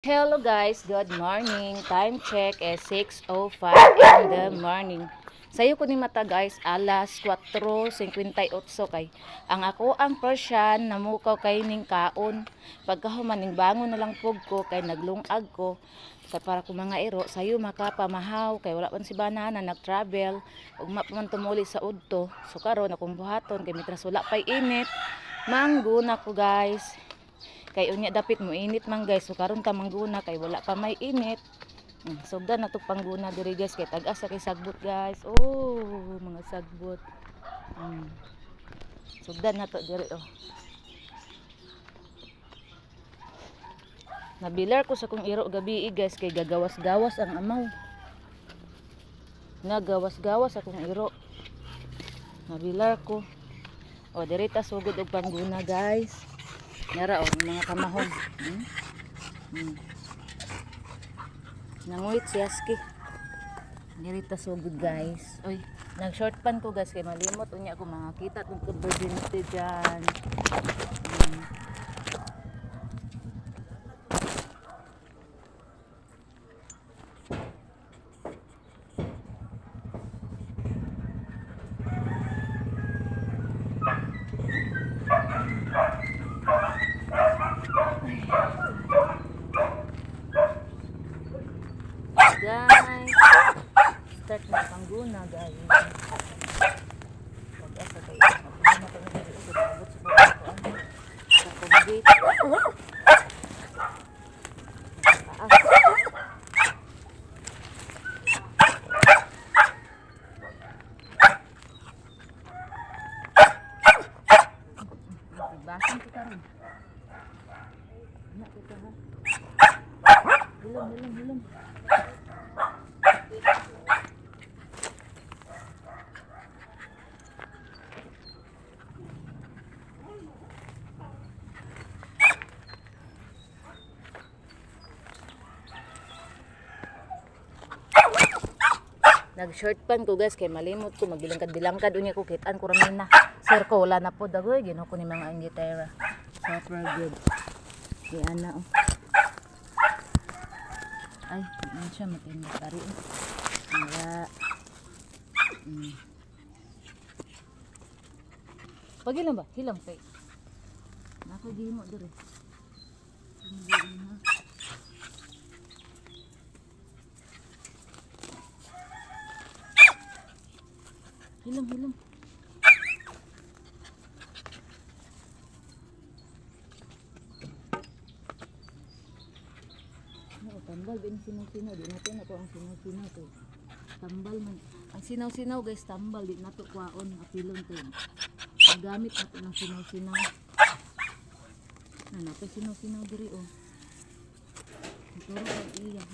Hello guys, good morning. Time check is 6.05 in the morning. Sayo ko ni mata guys, alas 4.58 kay. Ang ako ang Persian, namukaw kay ning kaon. Pagkahumaning bangon na lang pug ko, kay naglungag ko. Sa para ko mga iro, sayo makapamahaw, kay wala pan si banana, nag-travel. Ugma man tumuli sa udto. So karon akong buhaton, kay mitras wala pa'y init. Manggo na ko guys kay unya dapit mo init man guys so karon ta mangguna kay wala pa may init mm, sugda na to pangguna diri guys kay tag asa kay sagbot guys oh mga sagbot mm. sugda na to diri oh Nabilar ko sa kong iro gabi eh, guys kay gagawas-gawas ang amaw. Nagawas-gawas akong iro. Nabilar ko. O diri ta sugod og pangguna guys. Nara o, mga kamahon. Hmm? Hmm. Nanguit si Aski. Dirita so good guys. Oy, nag short pan ko guys kay malimot unya ko makakita tong virginity dyan. Hmm. Guys, start na guys. Pag-asa kayo. Nag short pan ko guys kay malimot ko magbilangkad-bilangkad unya ko kitaan ko ramin na. Sir ko wala na po dagoy gino ko ni mga angitera. Super good. Di ana oh. Ay ano siya matindi tari oh wala. Mm. pag ilan ba? Hilang kay nakagimo dire hindi na Hilang, hilang. Ano, tambal din sinaw-sinaw. Di natin ako ang sinaw-sinaw to. Tambal man. Ang sinaw-sinaw guys, tambal. Di nato kwaon. Apilon to. Gamit nato ng sinaw-sinaw. Pa sinaw-sinaw diri oh. Ituro ang iya.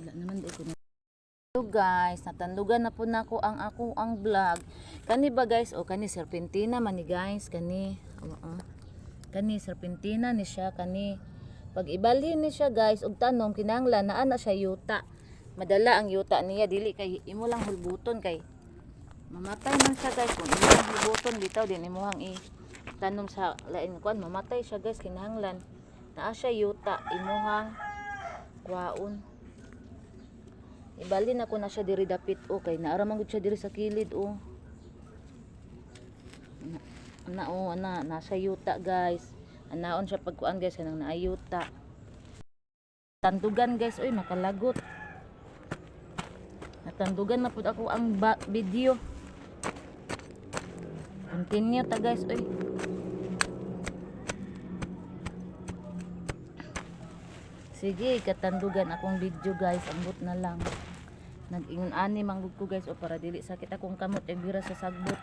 Wala naman di ko na. Hello guys, natandugan na po na ko ang ako ang vlog. Kani ba guys? O kani serpentina man ni guys, kani. Oo. Kani serpentina ni siya kani. Pag ibalhin ni siya guys, og tanom kinahanglan na ana siya yuta. Madala ang yuta niya dili kay imo lang hulbuton kay mamatay man siya guys kung imo lang hulbuton bitaw din imuhang i tanom sa lain kuan mamatay siya guys kinahanglan naa siya yuta imuhang kwaon Ibalin ako na siya diri dapit o kay naara man gud siya diri sa kilid o. Na, na o ana nasa yuta guys. Anaon siya pagkuan guys kanang naayuta. Tandugan guys oy makalagot. Natandugan na pud ako ang video. Continue ta guys oy. Sige, katandugan akong video guys. Ambot na lang nagingon ani manggug ko guys o para dili sakit akong kamot ang bira sa sagbot.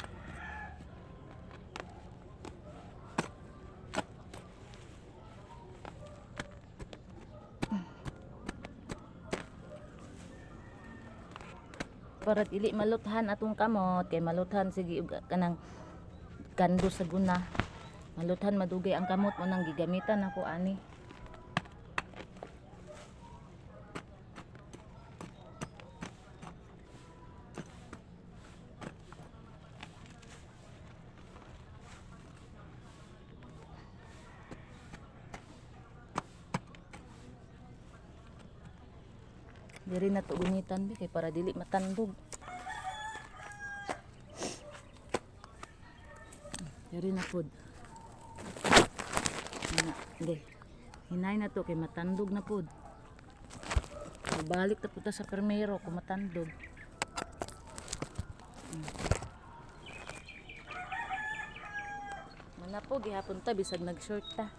Para dili maluthan atong kamot kay maluthan sige kanang kando sa guna. Maluthan madugay ang kamot mo nang gigamitan ako ani. Diri na to gunitan bi kay para dili matandog. Diri na pod. Na, hindi. Hinay na to kay matandog na pod. Balik ta puta sa permero kung matandog. Mana po gihapon ta bisag nag-short ta.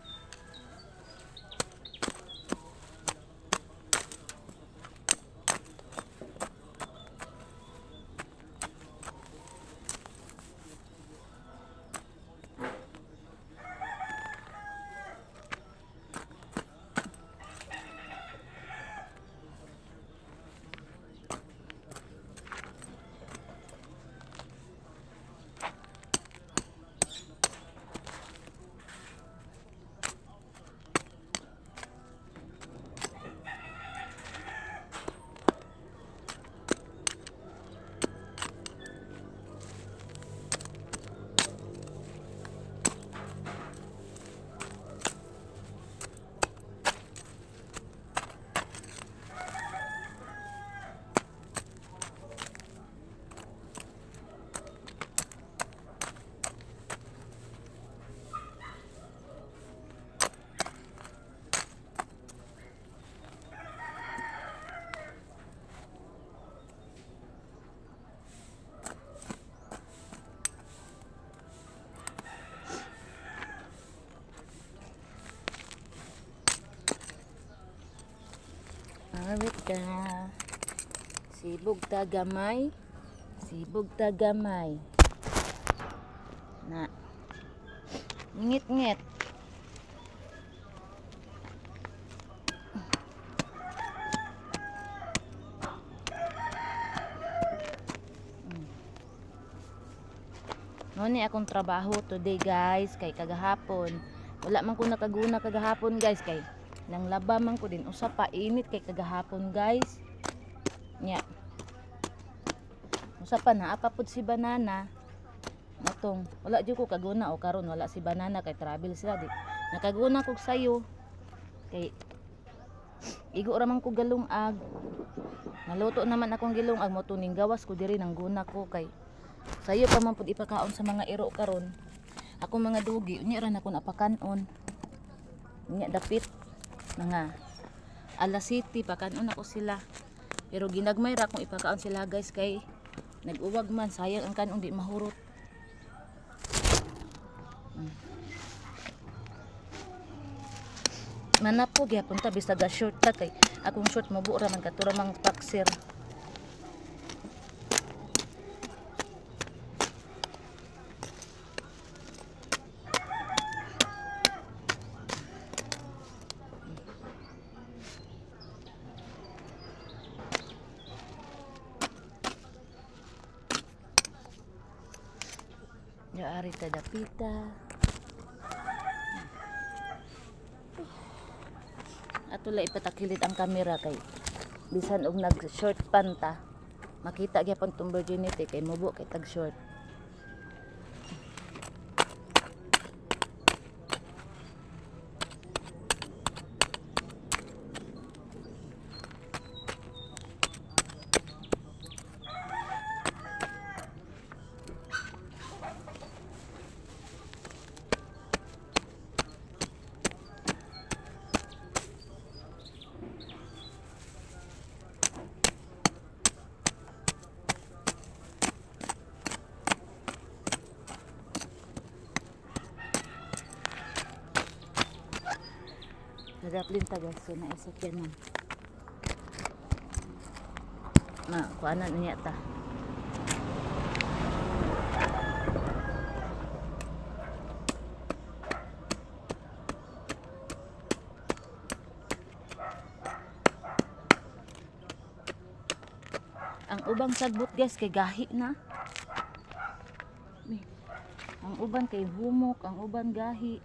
Ka. Sibog ta gamay. Sibog ta gamay. Na. Ngit-ngit. Noni akong trabaho today guys kay kagahapon. Wala man ko nakaguna kagahapon guys kay nang laba man ko din usa pa init kay kagahapon guys. Nya. Usa pa na apapod si banana. Matong wala jud ko kaguna o karon wala si banana kay travel sila di. Nakaguna kog sayo kay igo ra man ko galungag. Naluto naman akong gilungag mo tuning gawas ko diri nang guna ko kay sayo pa man pud ipakaon sa mga iro karon. Ako mga dugi unya ra na ko napakanon. Unya dapit mga alas city pakanon ako sila. Pero ginagmay ra kung ipakaon sila guys kay nag-uwag man sayang ang kanon di mahurot. Mm. Mana po gyapon ta bisag short ta kay akong short mabuo ra man katura mang paksir. Yaari ta dapita. Ato la ipatakilit ang kamera kay bisan og nag short panta makita gyapon tong virginity kay mubo kay tag short. Nagaplin ta guys so naisakyan man. Na kuanan niya ta. Ang ubang sagbot guys kay gahi na. Ang uban kay humok, ang uban gahi.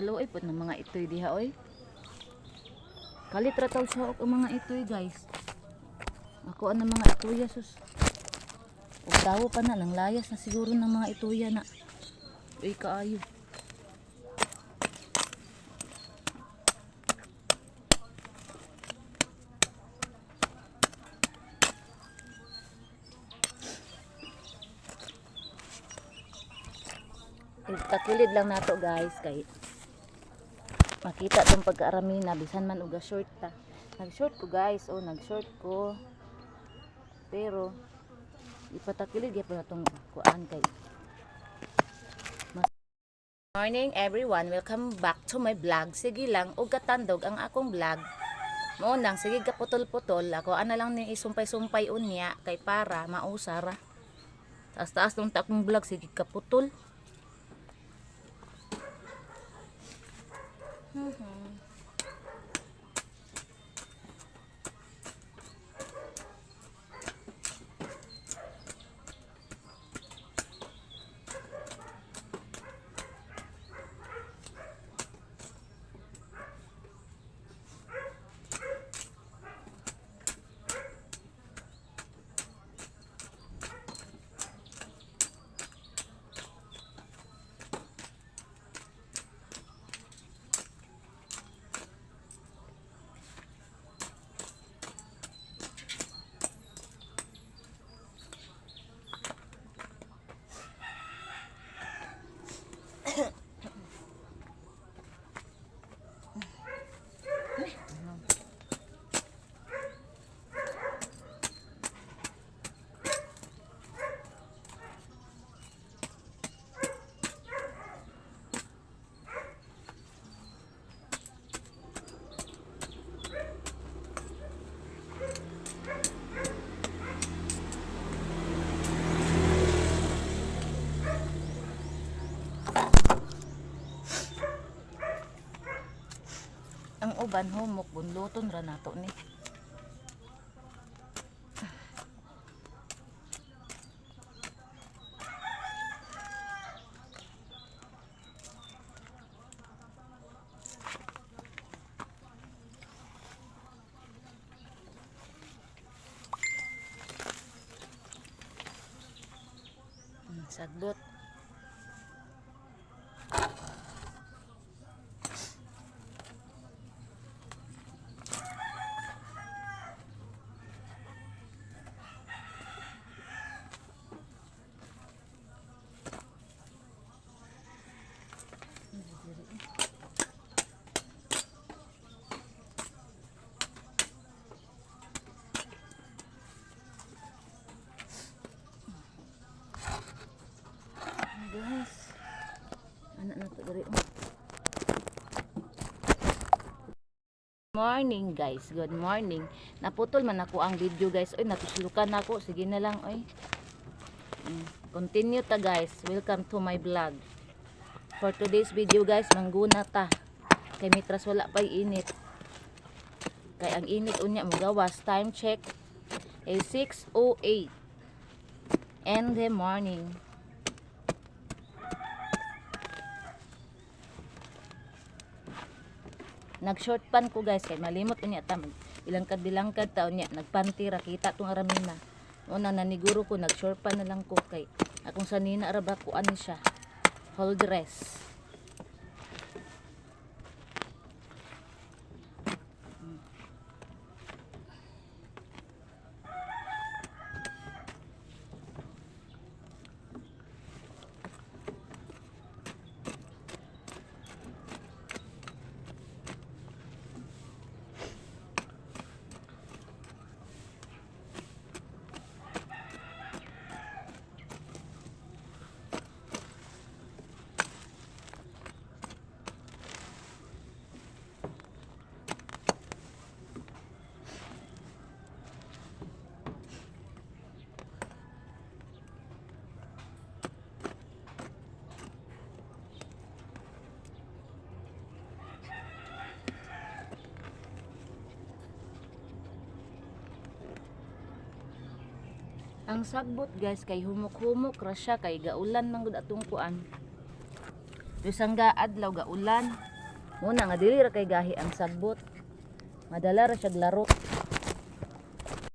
Kaluoy po ng mga itoy diha oy. Kalit ra taw siya og mga itoy guys. Ako ang mga ituya sus. Ug dawo pa na lang layas na siguro ng mga ituya na. Uy kaayo. Takilid lang nato guys kay makita tong pagkaarami na bisan man uga short ta. Nag-short ko guys, oh nag-short ko. Pero ipatakilid gyud na tong kuan kay Morning everyone, welcome back to my vlog. Sige lang, ug katandog ang akong vlog. Mo nang sige ka putol-putol ako ana lang ni isumpay-sumpay unya kay para mausara. Taas-taas tong takong vlog sige ka putol. Ang uban humok bunluton ra nato ni. Hmm, Sagbot. Guys. Anak na to diri. oh. Morning guys. Good morning. Naputol man ako ang video guys. Oy, natuslukan ako. Sige na lang oy. Mm, Continue ta guys. Welcome to my vlog. For today's video guys, mangguna ta. Kay mitras wala pa'y init. Kay ang init unya mo gawas. Time check is 6.08 in the morning. Nag-short pan ko guys kay malimot unya ta ilangkad bilangkad ta unya nagpanty ra kita tong aramin na una naniguro ko nag-short pan na lang ko kay akong sanina ra ba ko ani siya? Whole dress Ang sagbot guys kay humok-humok ra siya kay gaulan man gud atong kuan. Bisang adlaw gaulan. Muna nga dili ra kay gahi ang sagbot. Madala ra siya larot.